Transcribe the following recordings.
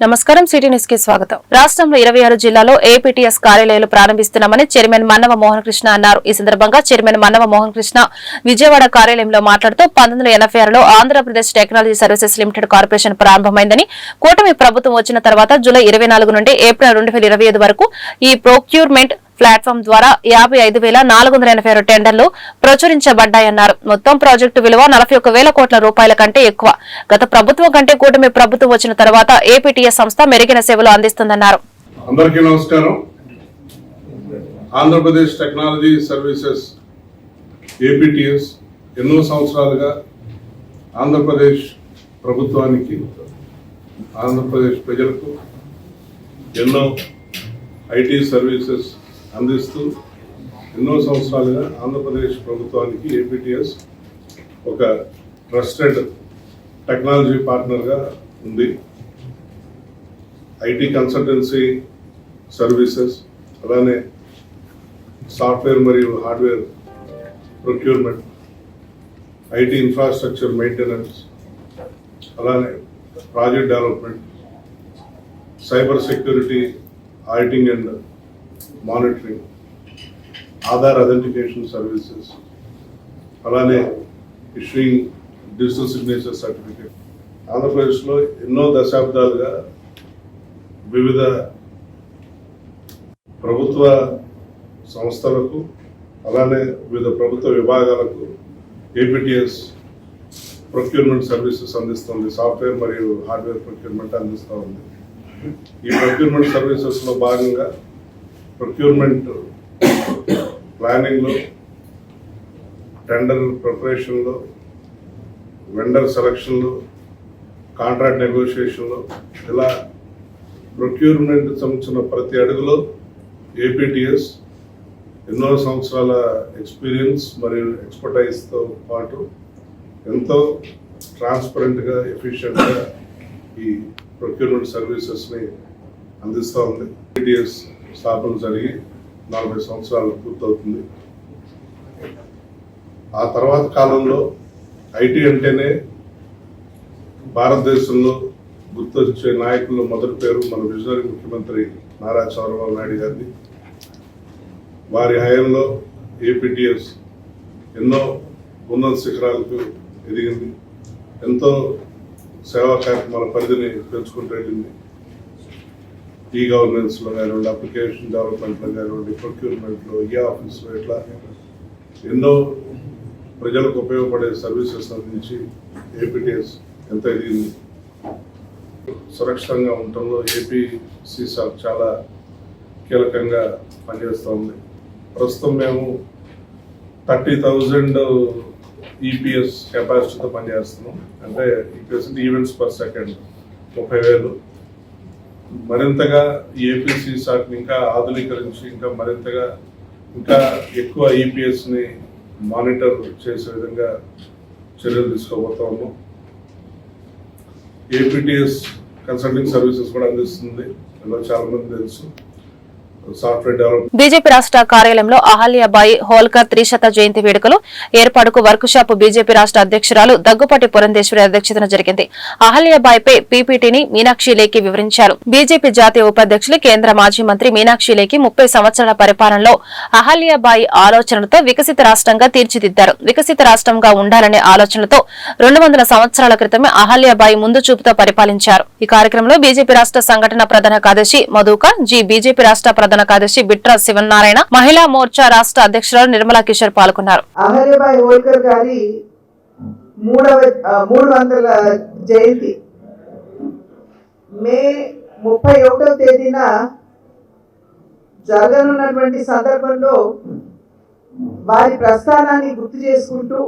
నమస్కారం సిటీ న్యూస్కి స్వాగతం. రాష్ట్రంలో ఇరవై ఆరు జిల్లాలో ఏపీటీఎస్ కార్యాలయాలు ప్రారంభిస్తున్నామని చైర్మన్ మన్నవ మోహన్ కృష్ణ అన్నారు. ఈ సందర్భంగా చైర్మన్ మన్నవ మోహన్ కృష్ణ విజయవాడ కార్యాలయంలో మాట్లాడుతూ పంతొమ్మిది ఎనభై ఆరులో Andhra Pradesh technology services limited corporation ప్రారంభమైందని కూటమి ప్రభుత్వం వచ్చిన తర్వాత జూలై ఇరవై నాలుగు నుండి ఏప్రిల్ రెండు వేల ఇరవై ఐదు వరకు ఈ ప్రొక్యూర్మెంట్ ప్లాట్ఫామ్ ద్వారా యాభై ఐదు వేల నాలుగు వందల ఎనభై ఆరు టెండర్లు ప్రచురించబడ్డాయన్నారు. మొత్తం ప్రాజెక్టు విలువ నలభై ఒక వేల కోట్ల రూపాయల కంటే ఎక్కువ. గత ప్రభుత్వం కంటే కూటమి ప్రభుత్వం వచ్చిన తర్వాత ఏపీటీఎస్ సంస్థ మెరుగైన సేవలు అందిస్తుందన్నారు. అందరికీ నమస్కారం. ఆంధ్రప్రదేశ్ టెక్నాలజీ సర్వీసెస్ ఏపీటీఎస్ ఎన్నో సంవత్సరాలుగా ఆంధ్రప్రదేశ్ ప్రభుత్వానికి ఆంధ్రప్రదేశ్ ప్రజలకు ఎన్నో ఐటీ సర్వీసెస్ అందిస్తూ ఎన్నో సంవత్సరాలుగా ఆంధ్రప్రదేశ్ ప్రభుత్వానికి ఏపీటీఎస్ ఒక ట్రస్టెడ్ టెక్నాలజీ పార్ట్నర్గా ఉంది. ఐటీ కన్సల్టెన్సీ సర్వీసెస్ అలానే సాఫ్ట్వేర్ మరియు hardware procurement IT infrastructure maintenance అలానే project development cyber security auditing and monitoring Aadhaar identification services అలానే ఇష్యూయింగ్ డిజిటల్ సిగ్నేచర్ సర్టిఫికేట్ ఆంధ్రప్రదేశ్లో ఎన్నో దశాబ్దాలుగా వివిధ ప్రభుత్వ సంస్థలకు అలానే వివిధ ప్రభుత్వ విభాగాలకు ఏపీటీఎస్ ప్రొక్యూర్మెంట్ సర్వీసెస్ అందిస్తుంది. సాఫ్ట్వేర్ మరియు హార్డ్వేర్ ప్రొక్యూర్మెంట్ అందిస్తూ ఉంది ఈ ప్రొక్యూర్మెంట్ సర్వీసెస్లో భాగంగా ప్రొక్యూర్మెంట్ ప్లానింగ్లో టెండర్ ప్రిపరేషన్లో వెండర్ సెలక్షన్లో కాంట్రాక్ట్ నెగోషియేషన్లో ఇలా ప్రొక్యూర్మెంట్ సంబంధించిన ప్రతి అడుగులో ఏపీటీఎస్ ఎన్నో సంవత్సరాల ఎక్స్పీరియన్స్ మరియు ఎక్స్పర్టైజ్తో పాటు ఎంతో ట్రాన్స్పరెంట్గా ఎఫిషియెంట్గా ఈ ప్రొక్యూర్మెంట్ సర్వీసెస్ని అందిస్తూ ఉంది. ఏపీటీఎస్ స్థాపన జరిగి నలభై సంవత్సరాలు పూర్తవుతుంది. ఆ తర్వాత కాలంలో ఐటీ అంటేనే భారతదేశంలో గుర్తొచ్చే నాయకుల్లో మొదటి పేరు మన విజనరీ ముఖ్యమంత్రి నారా చంద్రబాబు నాయుడు గారిది. వారి హయాంలో ఏపీటీఎస్ ఎన్నో ఉన్నత శిఖరాలకు ఎదిగింది. ఎంతో సేవా కార్యక్రమాల పరిధిని పెంచుకుంటూ వెళ్ళింది. ఈ గవర్నెన్స్లో కానివ్వండి అప్లికేషన్ డెవలప్మెంట్లో కానివ్వండి ప్రొక్యూర్మెంట్లో ఈ ఆఫీస్లో ఇట్లా ఎన్నో ప్రజలకు ఉపయోగపడే సర్వీసెస్ అందించి ఏపీటీఎస్ ఎంత ఎదిగింది సురక్షితంగా ఉండటంలో ఏపీ సీసార్ చాలా కీలకంగా పనిచేస్తూ ఉంది. ప్రస్తుతం మేము థర్టీ థౌజండ్ ఈపీఎస్ కెపాసిటీతో పనిచేస్తున్నాం. అంటే ఈపీఎస్ ఈవెంట్స్ పర్ సెకండ్ ముప్పై వేలు. మరింతగా ఏపీసీ సాట్ని ఇంకా ఆధునీకరించి ఇంకా మరింతగా ఇంకా ఎక్కువ ఈపీఎస్ని మానిటర్ చేసే విధంగా చర్యలు తీసుకోబోతాము ఏపీటీఎస్ కన్సల్టింగ్ సర్వీసెస్ కూడా అందిస్తుంది. ఇలా చాలా మంది తెలుసు. బీజేపీ రాష్ట్ర కార్యాలయంలో అహల్యాబాయి హోల్కర్ త్రిశత జయంతి వేడుకలు ఏర్పాటుకు వర్క్ షాప్ బీజేపీ రాష్ట్ర అధ్యక్షురాలు దగ్గుపాటి పురంధేశ్వరి అధ్యక్షతన జరిగింది. అహల్యాబాయిపై పీపీటీని మీనాక్షి లేఖి వివరించారు. బీజేపీ జాతీయ ఉపాధ్యక్షులు కేంద్ర మాజీ మంత్రి మీనాక్షి లేఖి ముప్పై సంవత్సరాల పరిపాలనలో అహల్యాబాయి ఆలోచనలతో వికసిత రాష్ట్రంగా తీర్చిదిద్దారు. వికసిత రాష్ట్రంగా ఉండాలనే ఆలోచనలతో రెండు వందల సంవత్సరాల క్రితమే అహల్యాబాయి ముందు చూపుతో పరిపాలించారు. ఈ కార్యక్రమంలో బీజేపీ రాష్ట్ర సంఘటన ప్రధాన కార్యదర్శి మధుకర్ జి బీజేపీ రాష్ట్ర ప్రధాన కార్యదర్శి బిట్రా శివనారాయణ మహిళా మోర్చా రాష్ట్ర అధ్యక్షురాలు నిర్మలా కిషోర్ పాల్గొన్నారు. జయంతి. మే ముప్పై ఒకటవ తేదీన జరగనున్నటువంటి సందర్భంలో వారి ప్రస్థానాన్ని గుర్తు చేసుకుంటూ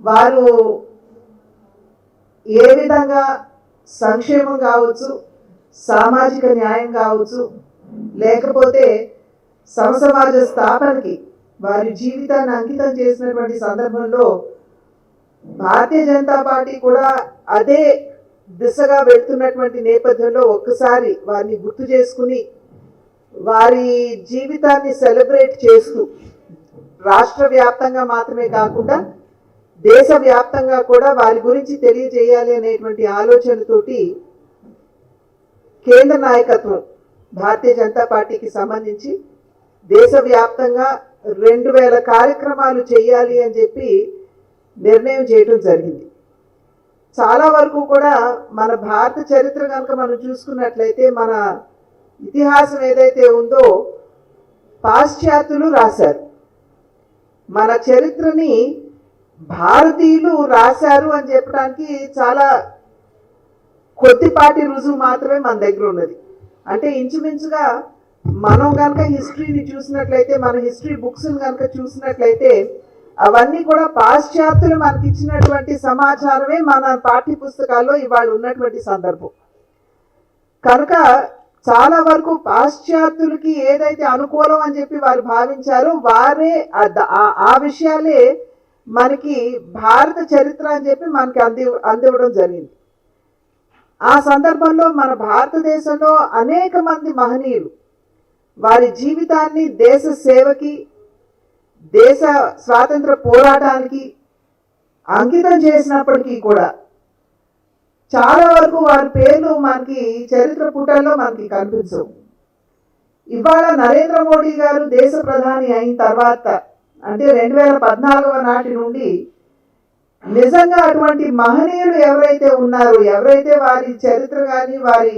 వారు ఏ విధంగా సంక్షేమం కావచ్చు సామాజిక న్యాయం కావచ్చు లేకపోతే సమసమాజ స్థాపనకి వారి జీవితాన్ని అంకితం చేసినటువంటి సందర్భంలో భారతీయ జనతా పార్టీ కూడా అదే దిశగా వెళ్తున్నటువంటి నేపథ్యంలో ఒక్కసారి వారిని గుర్తు చేసుకుని వారి జీవితాన్ని సెలబ్రేట్ చేస్తూ రాష్ట్ర వ్యాప్తంగా మాత్రమే కాకుండా దేశ వ్యాప్తంగా కూడా వారి గురించి తెలియజేయాలి అనేటువంటి ఆలోచనతోటి కేంద్ర నాయకత్వం భారతీయ జనతా పార్టీకి సంబంధించి దేశవ్యాప్తంగా రెండు వేల కార్యక్రమాలు చేయాలి అని చెప్పి నిర్ణయం చేయటం జరిగింది. చాలా వరకు కూడా మన భారత చరిత్ర కనుక మనం చూసుకున్నట్లయితే మన ఇతిహాసం ఏదైతే ఉందో పాశ్చాత్యులు రాశారు. మన చరిత్రని భారతీయులు రాశారు అని చెప్పడానికి చాలా కొద్దిపాటి రుజువు మాత్రమే మన దగ్గర ఉన్నది. అంటే ఇంచుమించుగా మనం కనుక హిస్టరీని చూసినట్లయితే మన హిస్టరీ బుక్స్ని కనుక చూసినట్లయితే అవన్నీ కూడా పాశ్చాత్యులు మనకి ఇచ్చినటువంటి సమాచారమే మన పాఠ్య పుస్తకాల్లో ఇవాళ ఉన్నటువంటి సందర్భం. కనుక చాలా వరకు పాశ్చాత్యులకి ఏదైతే అనుకూలం అని చెప్పి వారు భావించారో వారే ఆ- ఆ విషయాలే మనకి భారత చరిత్ర అని చెప్పి మనకి అంది అందివ్వడం జరిగింది. ఆ సందర్భంలో మన భారతదేశంలో అనేక మంది మహనీయులు వారి జీవితాన్ని దేశ సేవకి దేశ స్వాతంత్ర పోరాటానికి అంకితం చేసినప్పటికీ కూడా చాలా వరకు వారి పేర్లు మనకి చరిత్ర పుటల్లో మనకి కనిపించవు. ఇవాళ నరేంద్ర మోడీ గారు దేశ ప్రధాని అయిన తర్వాత అంటే రెండు వేల పద్నాలుగవ నాటి నుండి నిజంగా అటువంటి మహనీయులు ఎవరైతే ఉన్నారో ఎవరైతే వారి చరిత్ర కానీ వారి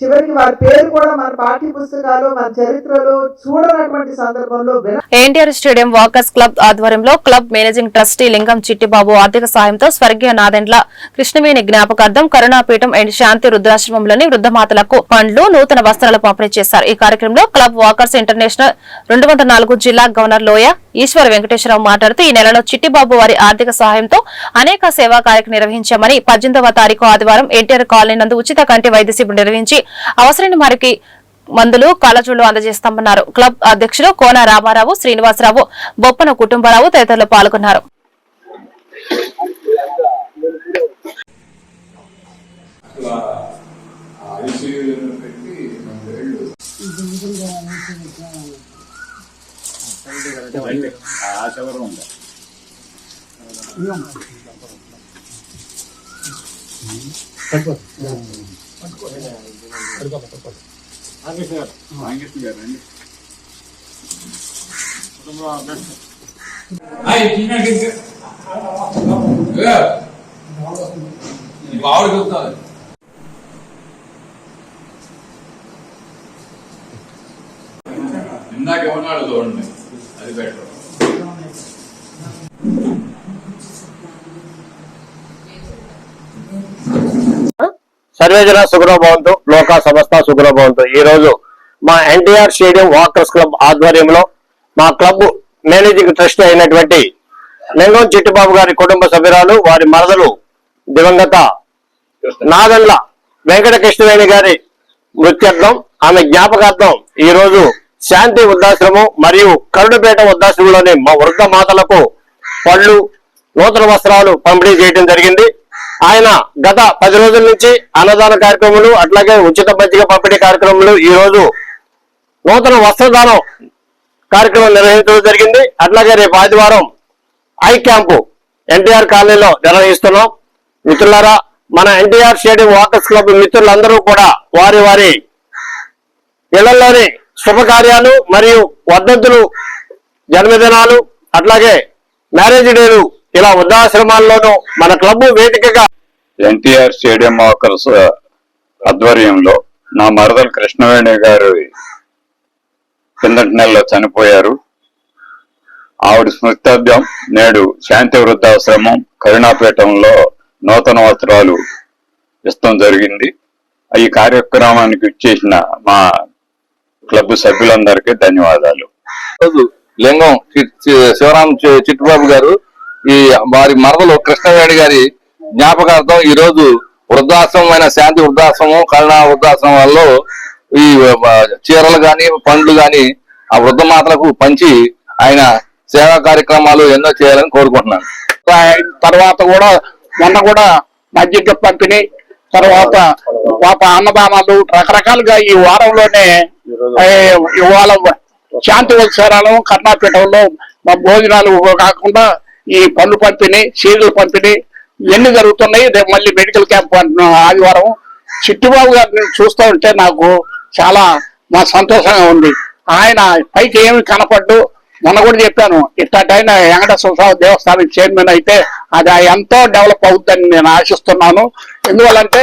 చివరికి వారి పేరు కూడా మన పాఠ్య పుస్తకాలు మన చరిత్రలో చూడనటువంటి సందర్భంలో ఎన్టీఆర్ స్టేడియం వాకర్స్ క్లబ్ ఆధ్వర్యంలో club managing trustee Lingam Chittibabu ఆర్థిక సాయంతో స్వర్గీయ నాదెండ్ల కృష్ణవేణి జ్ఞాపకార్థం కరుణాపీఠం అండ్ శాంతి రుద్రాశ్రమంలోని వృద్ధమాతలకు పండ్లు నూతన వస్త్రాలు పంపిణీ చేశారు. ఈ కార్యక్రమంలో క్లబ్ వాకర్స్ ఇంటర్నేషనల్ రెండు నాలుగు జిల్లా గవర్నర్ లోయ ఈశ్వర వెంకటేశ్వరరావు మాట్లాడుతూ ఈ నెలలో చిట్టిబాబు వారి ఆర్థిక సహాయంతో అనేక సేవా కార్యక్రమం నిర్వహించామని పద్దెనిమిదవ తారీఖు ఆదివారం ఎన్టీఆర్ కాలనీ నందు ఉచిత కంటి వైద్య శిబిరం నిర్వహించి అవసరమైన వారికి మందులు కళజుళ్ళు అందజేస్తామన్నారు. క్లబ్ అధ్యక్షులు కోన రామారావు శ్రీనివాసరావు బొప్పన కుటుంబరావు తదితరులు పాల్గొన్నారు. పట్టుకో. పెట్టి చెప్తాను ఇందాక ఉన్నాడు చూడండి. సర్వేజన సుఖలో భవంతు లోకా సంస్థ ఈ రోజు మా ఎన్టీఆర్ స్టేడియం వాకర్స్ క్లబ్ ఆధ్వర్యంలో మా క్లబ్ మేనేజింగ్ ట్రస్ట్ అయినటువంటి లింగం చిట్టిబాబు గారి కుటుంబ సభ్యురాలు వారి మరదలు దివంగత నాదన్ల వెంకటకృష్ణవేణి గారి మృత్యర్థం ఆమె జ్ఞాపకార్థం ఈ రోజు శాంతి వృద్ధాశ్రమం మరియు కరుడుపేట వృద్ధాశ్రమంలోని మా వృద్ధ మాతలకు పళ్ళు నూతన వస్త్రాలు పంపిణీ చేయడం జరిగింది. ఆయన గత పది రోజుల నుంచి అన్నదాన కార్యక్రమాలు అట్లాగే ఉచిత మజ్జిగ పంపిణీ కార్యక్రమాలు ఈ రోజు నూతన వస్త్రదానం కార్యక్రమం నిర్వహించడం జరిగింది. అట్లాగే రేపు ఆదివారం ఐ క్యాంపు ఎన్టీఆర్ కాలనీలో నిర్వహిస్తున్నాం. మిత్రులారా మన ఎన్టీఆర్ స్టేడియం వాకర్స్ క్లబ్ మిత్రులందరూ కూడా వారి వారి ఇళ్ళలోని శుభకార్యాలు మరియు వర్ధంతులు జన్మదినాలు అట్లాగే మ్యారేజ్ డేలు ఇలా వృద్ధాశ్రమాల్లోనూ మన క్లబ్ వేదికగా ఎన్టీఆర్ స్టేడియం వాకర్స్ ఆధ్వర్యంలో నా మరదలు కృష్ణవేణి గారు కిందటి నెలలో చనిపోయారు. ఆవిడ స్మృత్యార్థం నేడు శాంతి వృద్ధాశ్రమం కరుణాపీఠంలో నూతన వస్త్రాలు ఇష్టం జరిగింది. ఈ కార్యక్రమానికి ఇచ్చేసిన మా క్లబ్ సభ్యులందరికీ ధన్యవాదాలు. రోజు లింగం చి- శివరాం చిట్టుబాబు గారు ఈ వారి మరదలు కృష్ణవేణి గారి జ్ఞాపకార్థం ఈ రోజు వృద్ధాశ్రమమైన శాంతి వృద్ధాశ్రమం కరుణా వృద్ధాశ్రమాల్లో ఈ చీరలు గాని పండ్లు గాని ఆ వృద్ధ మాతలకు పంచి ఆయన సేవా కార్యక్రమాలు ఎన్నో చేయాలని కోరుకుంటున్నాను. తర్వాత కూడా మొన్న కూడా మజ్జిగ పంపిణీ తర్వాత పాప అన్నదానాలు రకరకాలుగా ఈ వారంలోనే ఇవాళ శాంతి ఉత్సవాలు కర్ణాపీఠంలో మా భోజనాలు కాకుండా ఈ పళ్ళు పంపిణీ చీరలు పంపిణీ ఇవన్నీ జరుగుతున్నాయి? రేపు మళ్ళీ మెడికల్ క్యాంప్ అంటున్నాం ఆదివారం. చిట్టుబాబు గారిని చూస్తూ ఉంటే నాకు చాలా మా సంతోషంగా ఉంది. ఆయన పైకి ఏమి కనపడ్డు? మొన్న కూడా చెప్పాను ఇట్లాంటి వెంకటేశ్వర స్వామి దేవస్థానం చైర్మన్ అయితే అది ఎంతో డెవలప్ అవుతుందని నేను ఆశిస్తున్నాను. ఎందువల్లంటే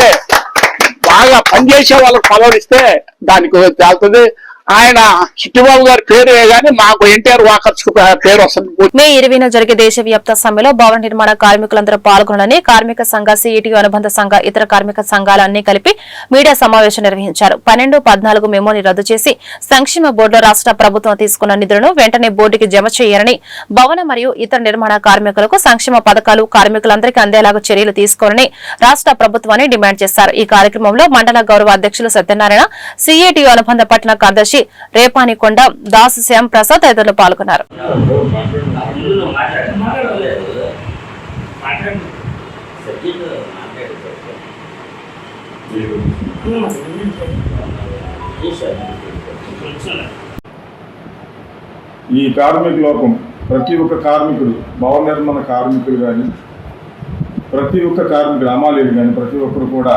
బాగా పనిచేసే వాళ్ళకి పదవులు ఇస్తే దానికి తేలుతుంది. ఆయన చిట్టిబాబు గారి పేరు కానీ మాకు ఎన్టీఆర్ వాకర్స్ పేరు వస్తుంది. మే ఇరవైన జరిగే దేశవ్యాప్త సమ్మెలో భవన నిర్మాణ కార్మికులందరూ పాల్గొనని కార్మిక సంఘ సిఇటి అనుబంధ సంఘ ఇతర కార్మిక సంఘాలన్నీ కలిపి మీడియా సమావేశం నిర్వహించారు. పన్నెండు పద్నాలుగు మెమోని రద్దు చేసి సంక్షేమ బోర్డులో రాష్ట్ర ప్రభుత్వం తీసుకున్న నిధులను వెంటనే బోర్డుకి జమ చేయాలని భవన మరియు ఇతర నిర్మాణ కార్మికులకు సంక్షేమ పథకాలు కార్మికులందరికీ అందేలాగా చర్యలు తీసుకోవాలని రాష్ట్ర ప్రభుత్వాన్ని డిమాండ్ చేశారు. ఈ కార్యక్రమంలో మండల గౌరవ అధ్యక్షులు సత్యనారాయణ సిఐటి అనుబంధ పట్టణ కార్యదర్శి రేపానికొండ దాసు శ్యామ్ ప్రసాద్ తదితరులు పాల్గొన్నారు. ఈ కార్మిక లోకం ప్రతి ఒక్క కార్మికుడు భవన నిర్మాణ కార్మికులు కానీ ప్రతి ఒక్క కార్మికుడు అమాలీలు కానీ ప్రతి ఒక్కరు కూడా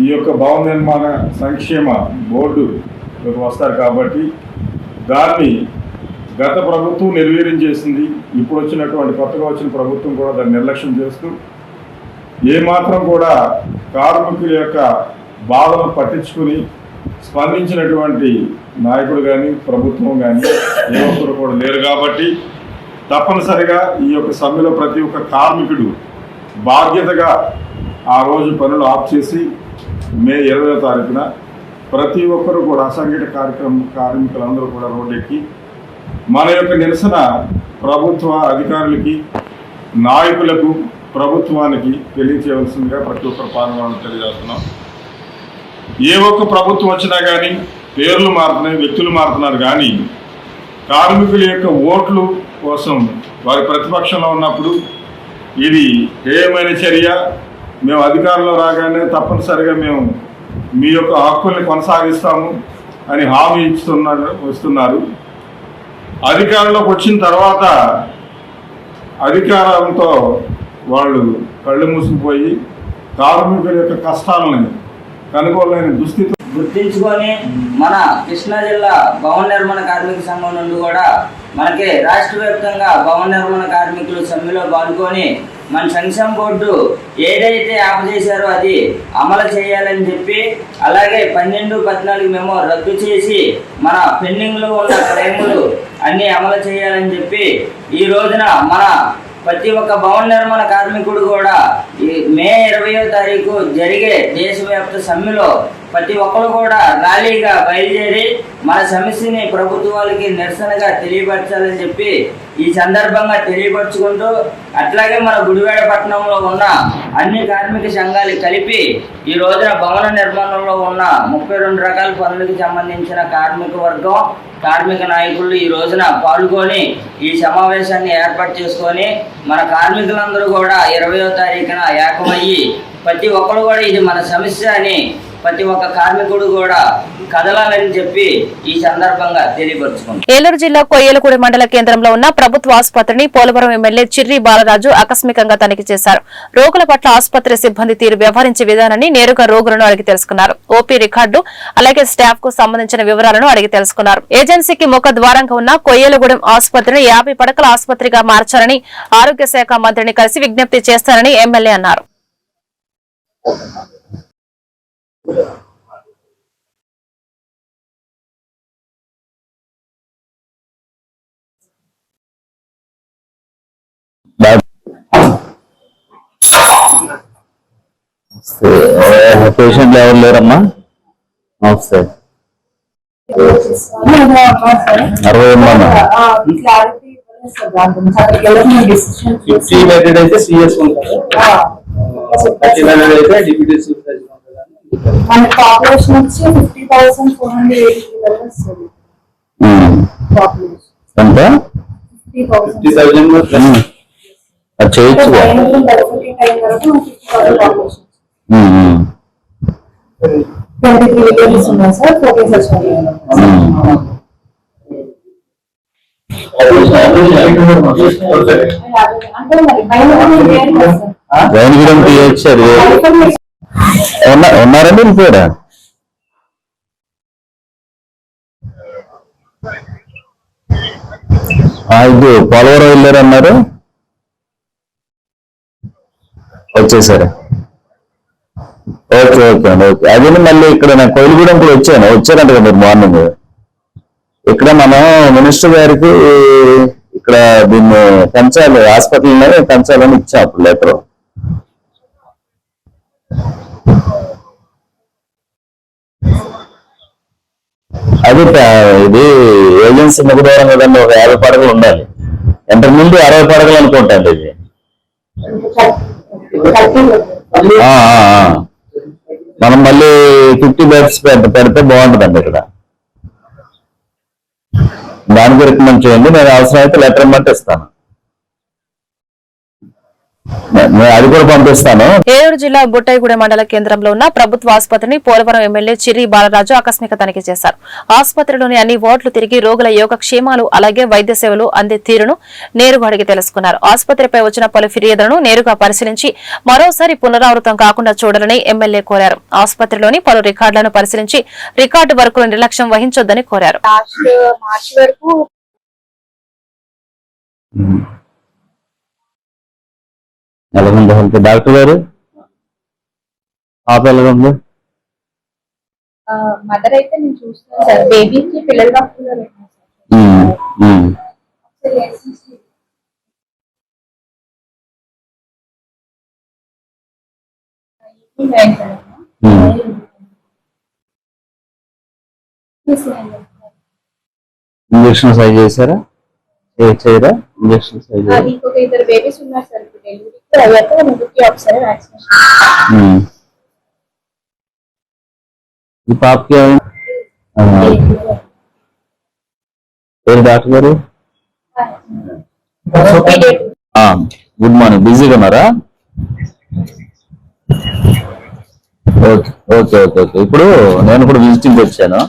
ఈ యొక్క భవన నిర్మాణ సంక్షేమ బోర్డు వస్తారు కాబట్టి దాన్ని గత ప్రభుత్వం నిర్వీర్యం చేసింది. ఇప్పుడు వచ్చినటువంటి కొత్తగా వచ్చిన ప్రభుత్వం కూడా దాన్ని నిర్లక్ష్యం చేస్తూ ఏమాత్రం కూడా కార్మికుల యొక్క బాధను పట్టించుకుని స్పందించినటువంటి నాయకుడు కానీ ప్రభుత్వం కానీ ఏ ఒక్కరు కూడా లేరు కాబట్టి తప్పనిసరిగా ఈ యొక్క సమ్మెలో ప్రతి ఒక్క కార్మికుడు బాధ్యతగా ఆ రోజు పనులు ఆఫ్ చేసి మే ఇరవై తారీఖున ప్రతి ఒక్కరూ కూడా అసంఘటిత కార్యక్రమం కార్మికులందరూ కూడా రోడ్డెక్కి మన యొక్క నిరసన ప్రభుత్వ అధికారులకి నాయకులకు ప్రభుత్వానికి తెలియచేయవలసిందిగా ప్రతి ఒక్కరు పాల్గొనాలని తెలియజేస్తున్నాం. ఏ ఒక్క ప్రభుత్వం వచ్చినా కానీ పేర్లు మారుతున్నాయి వ్యక్తులు మారుతున్నారు కానీ కార్మికుల యొక్క ఓట్లు కోసం వారి ప్రతిపక్షంలో ఉన్నప్పుడు ఇది హేయమైన చర్య? మేము అధికారంలో రాగానే తప్పనిసరిగా మేము మీ యొక్క హక్కుల్ని కొనసాగిస్తాము అని హామీ ఇస్తున్నారు వస్తున్నారు అధికారంలోకి వచ్చిన తర్వాత అధికారంతో వాళ్ళు కళ్ళు మూసుకుపోయి కార్మికుల యొక్క కష్టాలని కనుగోలేని దుస్థితి గుర్తించుకొని మన కృష్ణా జిల్లా భవన నిర్మాణ కార్మిక సంఘం నుండి కూడా మనకి రాష్ట్ర వ్యాప్తంగా భవన నిర్మాణ కార్మికులు సమ్మెలో పాల్గొని మన సంక్షేమ బోర్డు ఏదైతే ఆపజేశారో అది అమలు చేయాలని చెప్పి అలాగే పన్నెండు పద్నాలుగు మేము రద్దు చేసి మన పెండింగ్లో ఉన్న క్లెయిములు అన్నీ అమలు చేయాలని చెప్పి ఈ రోజున మన ప్రతి ఒక్క భవన నిర్మాణ కార్మికుడు కూడా ఈ మే ఇరవయో తారీఖు జరిగే దేశవ్యాప్త సమ్మెలో ప్రతి ఒక్కరు కూడా ర్యాలీగా బయలుదేరి మన సమస్యని ప్రభుత్వాలకి నిరసనగా తెలియపరచాలని చెప్పి ఈ సందర్భంగా తెలియపరుచుకుంటూ అట్లాగే మన గుడివాడ పట్టణంలో ఉన్న అన్ని కార్మిక సంఘాలు కలిపి ఈ రోజున భవన నిర్మాణంలో ఉన్న ముప్పై రెండు రకాల పనులకు సంబంధించిన కార్మిక వర్గం కార్మిక నాయకులు ఈ రోజున పాల్గొని ఈ సమావేశాన్ని ఏర్పాటు చేసుకొని మన కార్మికులందరూ కూడా ఇరవయో తారీఖున ఏకమయ్యి ప్రతి ఒక్కరు కూడా ఇది మన సమస్య అని ప్రతి ఒక్క కార్మికుడు కూడా కదలాలని చెప్పి ఈ సందర్భంగా తెలియపరుచుకుంది ఏలూరు జిల్లా కొయ్యలకూడి మండల కేంద్రంలో ఉన్న ప్రభుత్వ ఆసుపత్రిని పోలవరం ఎమ్మెల్యే చిర్రి బాలరాజు ఆకస్మికంగా తనిఖీ చేశారు. రోగుల పట్ల ఆసుపత్రి సిబ్బంది తీరు వ్యవహరించే విధానాన్ని నేరుగా రోగులను అడిగి తెలుసుకున్నారు. ఓపీ రికార్డు అలాగే స్టాఫ్కు సంబంధించిన వివరాలను అడిగి తెలుసుకున్నారు. ఏజెన్సీకి ముఖ ద్వారంగా ఉన్న కొయ్యలగూడెం ఆసుపత్రిని యాభై పడకల ఆసుపత్రిగా మార్చాలని ఆరోగ్య శాఖ మంత్రిని కలిసి విజ్ఞప్తి చేస్తారని ఎమ్మెల్యే అన్నారు. పేషెంట్లు ఎవరు లేరమ్మా? నమస్తే. అరవై ఫిఫ్టీ బెడెడ్ అయితే సిఎస్ ఉంటుంది థర్టీ బెడెడ్ అయితే డిప్యూటీ ఉంటుంది మన పాపులేషన్ వచ్చి fifty thousand four hundred eighty వస్తుంది పాపులేషన్ ఎంత ఫిఫ్టీ థౌసండ్. అది చేయొచ్చు వరకు ట్వంటీ త్రీ విలేజెస్ ఉన్నాయి సార్ ఫోకస్ అంటే మరి బయట ఉన్నారండి వెళ్ళిపోయారా ఇది పోలవరం వెళ్ళారు అన్నారు. వచ్చేసారు. ఓకే ఓకే అండి ఓకే. అదే మళ్ళీ ఇక్కడ నేను కోయిలగూడెం కూడా వచ్చాను. వచ్చారంట కదా మీరు మార్నింగ్. ఇక్కడ మనం మినిస్టర్ గారికి ఇక్కడ దీన్ని పెంచాలి హాస్పిటల్ పెంచాలని ఇచ్చాం అప్పుడు లెటర్. అది ఇది ఏజెన్సీ ముఖదూరం కదండి ఒక యాభై పడగలు ఉండాలి. ఇంతకు ముందు అరవై పడగలు అనుకుంటాండి ఇది. ఆ, మనం మళ్ళీ ఫిఫ్టీ బెడ్స్ పెడితే బాగుంటుందండి ఇక్కడ. దానికి రికమెండ్ చేయండి నేను అవసరం అయితే లెటర్ ఇమ్మంటే ఇస్తాను. అది కూడా పంపిస్తాను. ఏలూరు జిల్లా బుట్టాయిగూడెం మండల కేంద్రంలో ఉన్న ప్రభుత్వ ఆసుపత్రిని పోలవరం ఎమ్మెల్యే చిర్రి బాలరాజు ఆకస్మిక తనిఖీ చేశారు. ఆసుపత్రిలోని అన్ని వార్డులు తిరిగి రోగుల యోగక్షేమాలు అలాగే వైద్య సేవలు అందే తీరును నేరుగా అడిగి తెలుసుకున్నారు. ఆసుపత్రిపై వచ్చిన పలు ఫిర్యాదులను నేరుగా పరిశీలించి మరోసారి పునరావృతం కాకుండా చూడాలని ఎమ్మెల్యే కోరారు. ఆసుపత్రిలోని పలు రికార్డులను పరిశీలించి రికార్డు వర్కులు నిర్లక్ష్యం వహించొద్దని కోరారు. వరకు ఎలాగుంది హెల్త్ డాక్టర్ గారు? పాప ఎలాగుంది? మదర్ అయితే నేను చూస్తాను సార్. బేబీకి పిల్లల డాక్టర్ ఉమ్, ఉమ్. ఇంజక్షన్ సై చేశారా? చే- చేయరా? ఇంజక్షన్ సై చేయరా? ఇంకొక ఇద్దరు బేబీస్ ఉన్నారు సార్ ఇప్పుడు డెలివరీకి అయ్యాక ముగ్గురికి ఒకసారి వ్యాక్సినేషన్ ఉమ్. ఈ పాపకి పేరు డాక్టర్ గారు? ఆ, గుడ్ మార్నింగ్. బిజీగా ఉన్నారా? Okay okay okay okay. ఇప్పుడు నేను కూడా విజిటింగ్ వచ్చాను.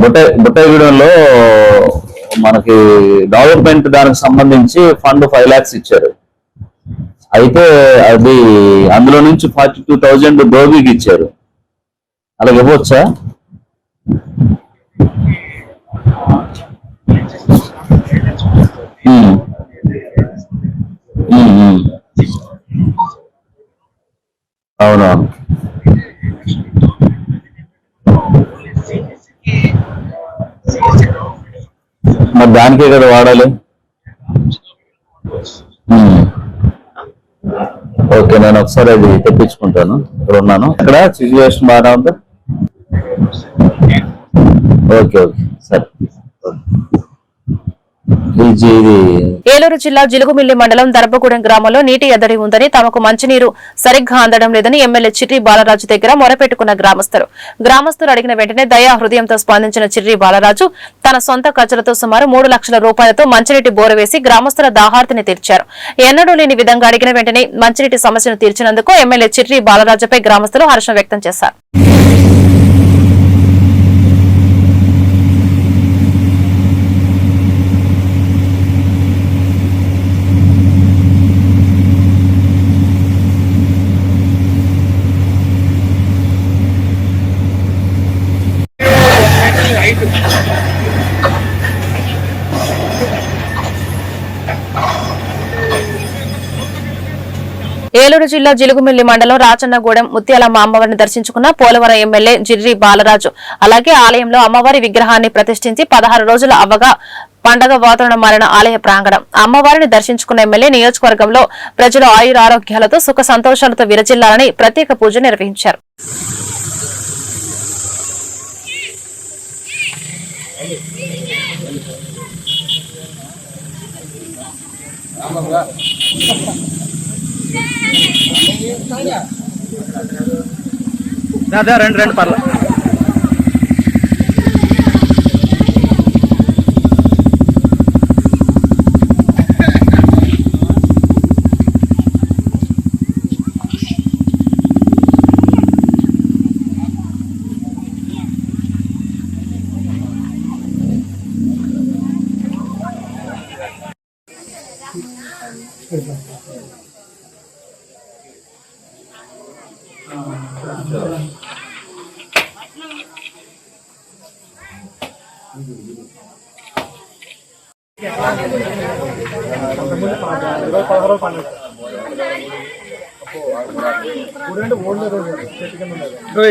బుట్ట బుట్టగూడెంలో మనకి డెవలప్మెంట్ దానికి సంబంధించి ఫండ్ ఫైవ్ లాక్స్ ఇచ్చారు. అయితే అది అందులో నుంచి ఫార్టీ టూ థౌజండ్ దోబీకి ఇచ్చారు. అలాగే ఇవ్వచ్చా అవునవును మరి దానికే కదా వాడాలి? ఓకే నేను ఒకసారి అది తెప్పించుకుంటాను. ఇక్కడ ఉన్నాను. ఇక్కడ సిచ్యువేషన్ బాగా ఉందా? Okay okay. సరే. ఏలూరు జిల్లా జిలుగుమిల్లి మండలం దర్భగూడెం గ్రామంలో నీటి ఎద్దడి ఉందని తమకు మంచినీరు సరిగ్గా అందడం లేదని ఎమ్మెల్యే చిర్రి బాలరాజు దగ్గర మొరపెట్టుకున్న గ్రామస్తులు. గ్రామస్తులు అడిగిన వెంటనే దయా హృదయంతో స్పందించిన చిర్రి బాలరాజు తన సొంత ఖర్చులతో సుమారు మూడు లక్షల రూపాయలతో మంచినీటి బోర వేసి గ్రామస్తుల దాహార్తిని తీర్చారు. ఎన్నడూ లేని విధంగా అడిగిన వెంటనే మంచినీటి సమస్యను తీర్చినందుకు ఎమ్మెల్యే చిర్రి బాలరాజుపై గ్రామస్తులు హర్షం వ్యక్తం చేశారు. ఏలూరు జిల్లా జిలుగుమిల్లి మండలం రాచన్నగూడెం ముత్యాలమ్మ అమ్మవారిని దర్శించుకున్న పోలవరం ఎమ్మెల్యే జిర్రి బాలరాజు. అలాగే ఆలయంలో అమ్మవారి విగ్రహాన్ని ప్రతిష్ఠించి పదహారు రోజులు అవ్వగా పండగ వాతావరణం మారిన ఆలయ ప్రాంగణం. అమ్మవారిని దర్శించుకున్న ఎమ్మెల్యే నియోజకవర్గంలో ప్రజలు ఆయురారోగ్యాలతో సుఖ సంతోషాలతో విరజిల్లాలని ప్రత్యేక పూజ నిర్వహించారు. ரெண்டு ரெண்டு பரல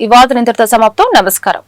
ఈ వార్తను ఇంతటితో సమాప్తం. నమస్కారం.